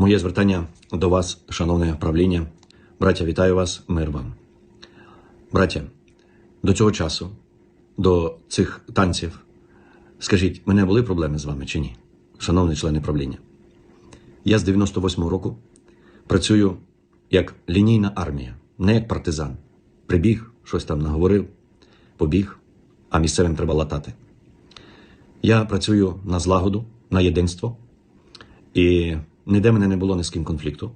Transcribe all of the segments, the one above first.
Моє звертання до вас, шановне правління. Браття, вітаю вас, мир вам. Браття, до цього часу, до цих танців, скажіть, мене були проблеми з вами чи ні? Шановні члени правління. Я з 98-го року працюю як лінійна армія, не як партизан. Прибіг, щось там наговорив, побіг, а місцевим треба латати. Я працюю на злагоду, на єдинство, і ніде мене не було ні з ким конфлікту.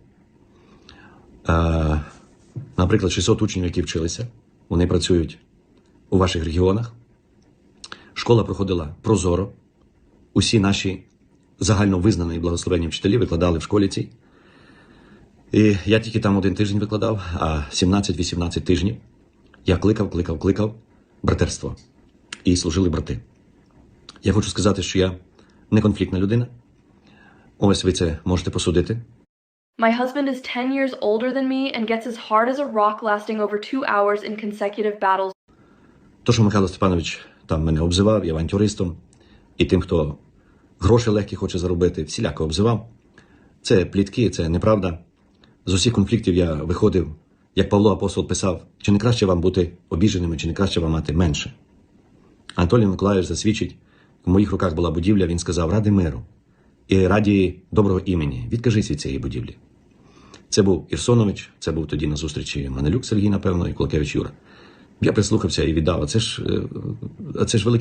Е, наприклад, 600 учнів, які вчилися, вони працюють у ваших регіонах. Школа проходила прозоро. Усі наші загально визнані і благословенні вчителі викладали в школі цій. І я тільки там один тиждень викладав, а 17-18 тижнів я кликав, кликав, кликав братерство. І служили брати. Я хочу сказати, що я не конфліктна людина. Ось ви це можете посудити. My husband is 10 years older than me and gets as hard as a rock lasting over two hours in consecutive battles То, що Михайло Степанович там мене обзивав і авантюристом, і тим, хто гроші легкі хоче заробити, всіляко обзивав. Це плітки, це неправда. З усіх конфліктів я виходив, як Павло Апостол писав, чи не краще вам бути обіженими, чи не краще вам мати менше. Анатолій Миколаївич засвідчить, в моїх руках була будівля, він сказав ради миру і раді доброго імені. Відкажись від цієї будівлі. Це був Ірсонович, це був тоді на зустрічі Манелюк Сергій, напевно, і Кулакевич Юра. Я прислухався і віддав. А це ж, е, а це ж велике.